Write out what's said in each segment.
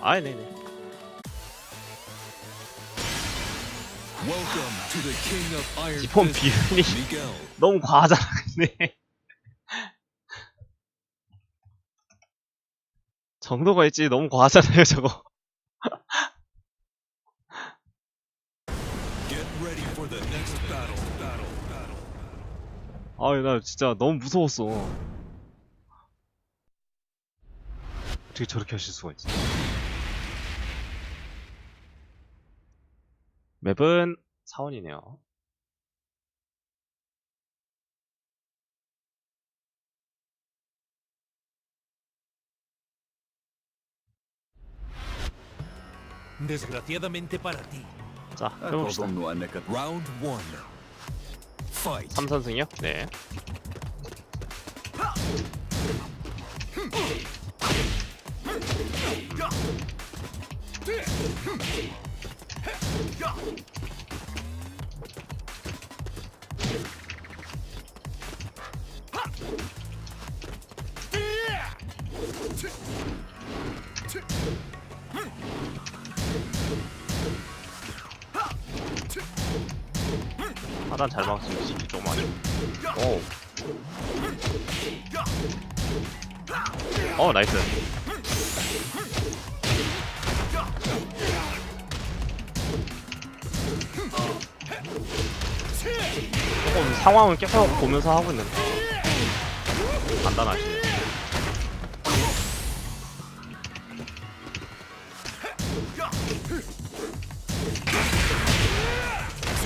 아 네네 Welcome to the King of Iron 기폰 Fist, 비율이. 너무 과하잖아 근데 정도가 있지 너무 과하잖아요 저거. Battle. 아나 진짜 너무 무서웠어 어떻게 저렇게 하실 수가 있어 맵은 사원이네요 Desgraciadamente para ti. 자 해봅시다 Round one. Fight. 3선승이요? 네 하단 잘 막았으면 진짜 조금만 오. 어 나이스 조금 상황을 계속 보면서 하고 있는데 간단하시네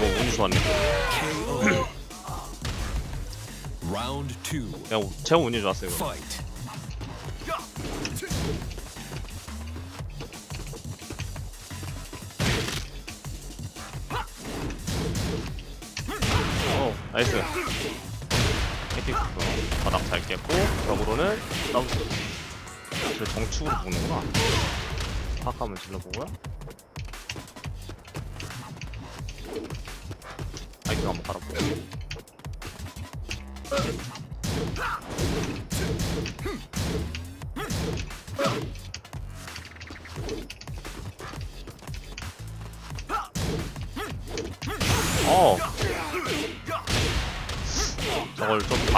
오 운이 좋았네. 그냥 우- 제가 운이 좋았어요 이거. Fight. 나이스. 헤딩 바닥 잘 깼고 벽으로는 다운 저 정축으로 보는구나. 팍 한번 질러보고요. 아이킹 한번 깔아보고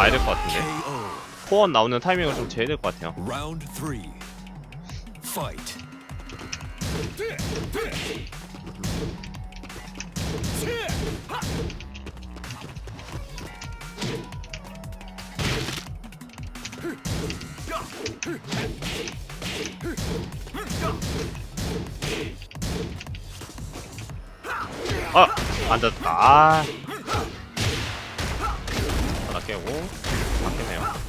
봐야 될 것 같은데. 포원 나오는 타이밍을 좀 재야 될 것 같아요. 아! 앉았다 아 깨고 바뀌네요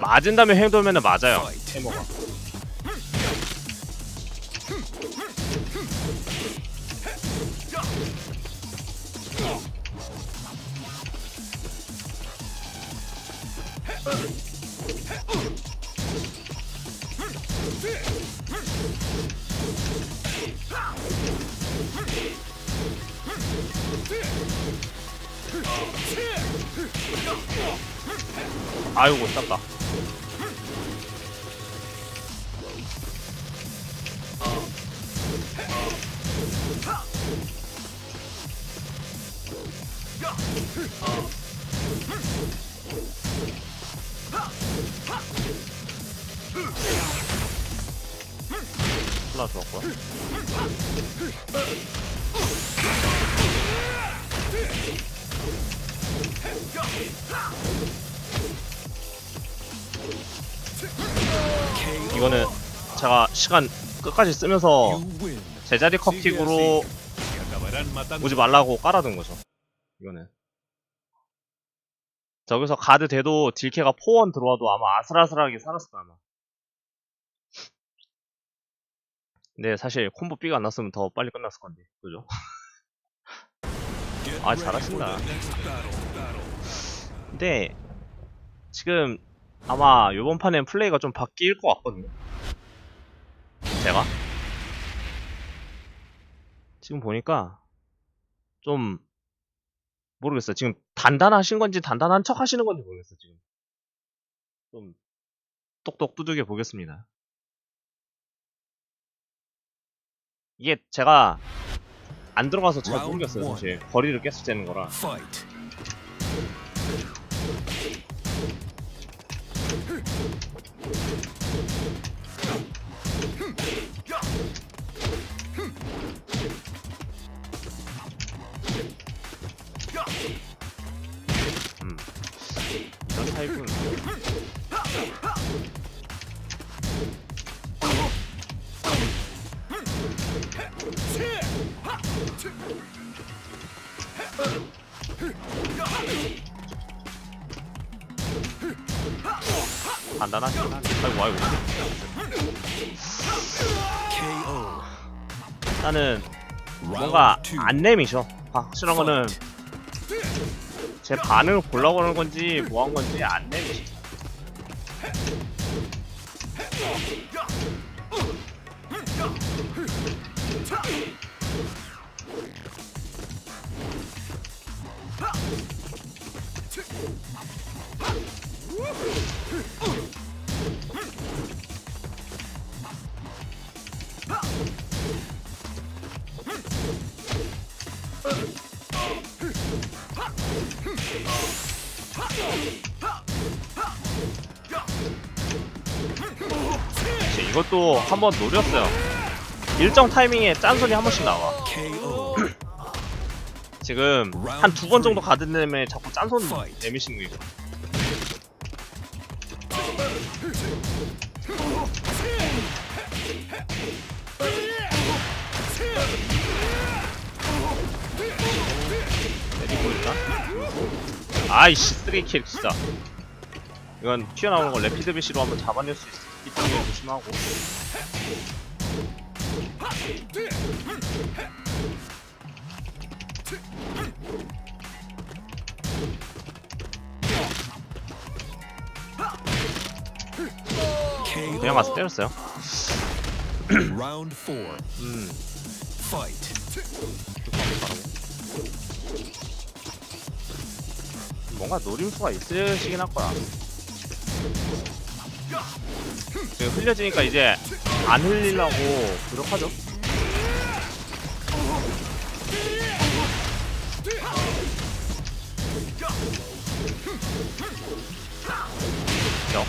맞은 다음에 행동하면 맞아요. 해머가 아이고 쌌다 제가 시간 끝까지 쓰면서. 제자리 컵킥으로. 오지 말라고 깔아둔 거죠. 이거는. 저기서 가드 돼도 딜캐가 포원 들어와도 아마 아슬아슬하게 살았을 거야, 아마. 근데 사실 콤보 B가 안 났으면 더 빨리 끝났을 건데, 그죠? 아 잘하신다 근데 지금 아마 요번 판엔 플레이가 좀 바뀔 것 같거든요 제가? 지금 보니까 좀 모르겠어요. 지금 단단하신 건지 단단한 척 하시는 건지 모르겠어요 지금. 좀 똑똑 두들겨 보겠습니다. 이게 제가 안 들어가서 잘 모르겠어요 사실. 거리를 계속 재는 거라. Fight. 타입은 간단하긴 하네 아이고 아이고. 일단은 뭔가. 안 내미셔. 확실한 거는 제 반응을 보려고 하는 건지 뭐 한 건지 안 내미셔 이 것도 한 번 노렸어요. 일정 타이밍에 짠소리 한 번씩 나와. 지금 한 두 번 정도 가든 다음에 자꾸 짠소리 내미시는 거 있어 내리고 있다 아이씨 쓰레기킬 진짜 이건 튀어나오는 거 레피드 비시로 한번 잡아낼 수 있기 때문에 조심하고. 그냥 가서 때렸어요. 음. 뭔가 노림수가 있으시긴 할 거야. 지금 흘려지니까 이제 안 흘리려고 노력하죠. 죠.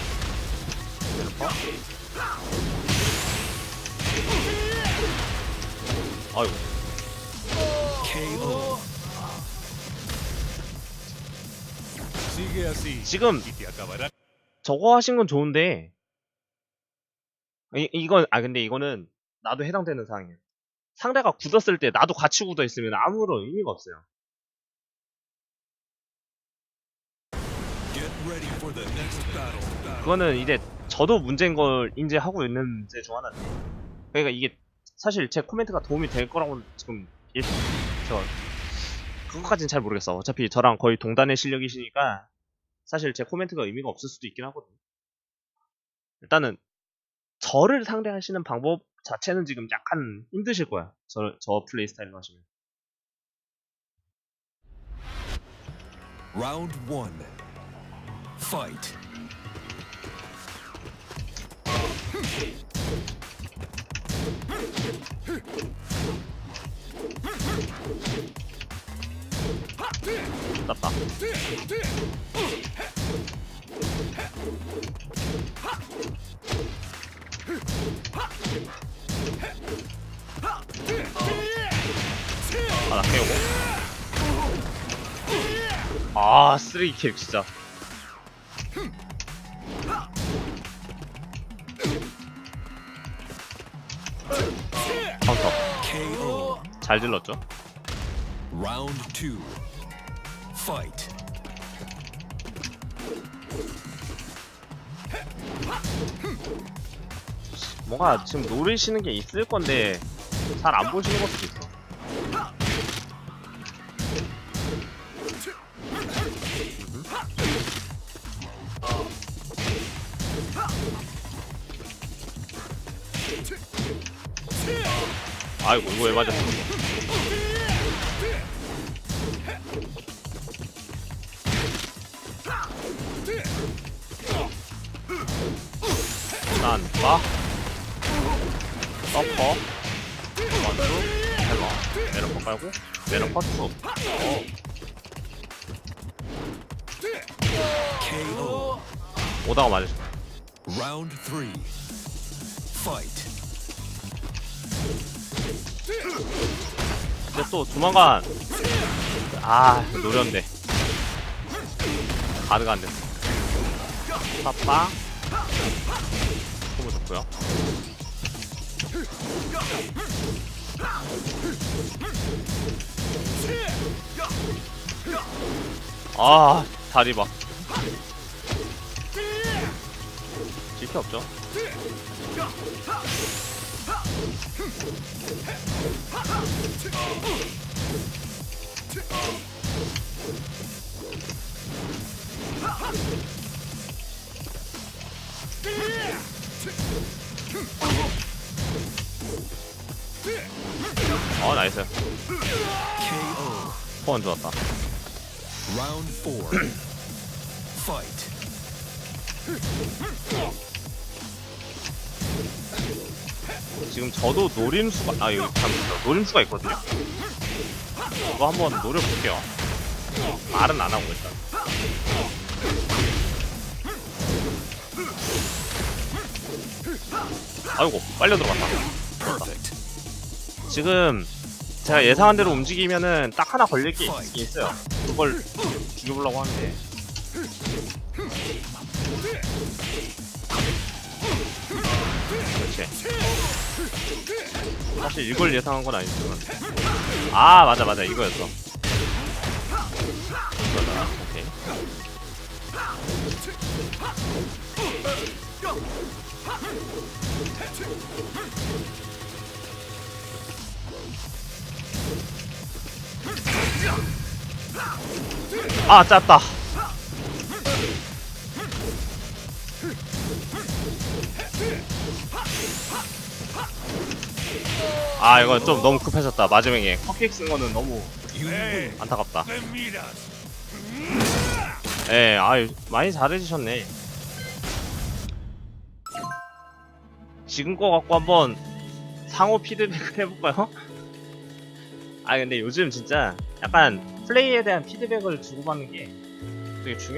아유, KO. Sigue así. 지금. 저거 하신 건 좋은데 이, 이건 아 근데 이거는 나도 해당되는 상황이에요. 상대가 굳었을 때 나도 같이 굳어 있으면 아무런 의미가 없어요. 그거는 이제 저도 문제인 걸 인지하고 있는 문제 중 하나인데 그러니까 이게 사실 제 코멘트가 도움이 될 거라고 지금 예, 저 그것까지는 잘 모르겠어. 어차피 저랑 거의 동단의 실력이시니까 사실 제 코멘트가 의미가 없을 수도 있긴 하거든. 일단은 저를 상대하시는 방법 자체는 지금 약간 힘드실 거야. 저, 저 플레이 스타일로 하시면. Round one. Fight. 땄다. 하나 태우고. 아, 쓰레기 킬, 진짜. 카운터. 잘 질렀죠? Round two. fight. 뭔가 지금 노리시는 게 있을 건데 잘 안 보시는 것도 있어. 아이고 이거 왜 맞았어? 난 빠, 서퍼, 원투, 헬러, 내려퍼 깔고, 내려퍼 투. 어, KO. 오다가 맞으시 Round three. Fight. 근데 또 조만간, 아, 노렸는데. 가드가 안 됐어. 빠빠. 좋고요. 아, 다리 봐. 질게 없죠? 어, 나이스. 포원 좋았다. Round four. Fight. 지금 저도 노림수가, 아, 여기 참, 노림수가 있거든요? 이거 한번 노려볼게요. 말은 안 하고 일단. 아이고, 빨려 들어갔다. 지금 제가 예상한 대로 움직이면은 딱 하나 걸릴 게 있- 있어요. 그걸 죽여보려고 하는데. 그렇지. 사실 이걸 예상한 건 아니지만. 아, 맞아, 맞아. 이거였어. 이거다. 오케이. 아, 짰다. 아, 이거 좀 너무 급해졌다. 마지막에 컵킥 쓴 거는 너무. 안타깝다. Then meet us. 예, 아 많이 잘해주셨네. 지금 거 갖고 한번 상호 피드백을 해볼까요? 아 근데 요즘 진짜 약간 플레이에 대한 피드백을 주고받는 게 되게 중요.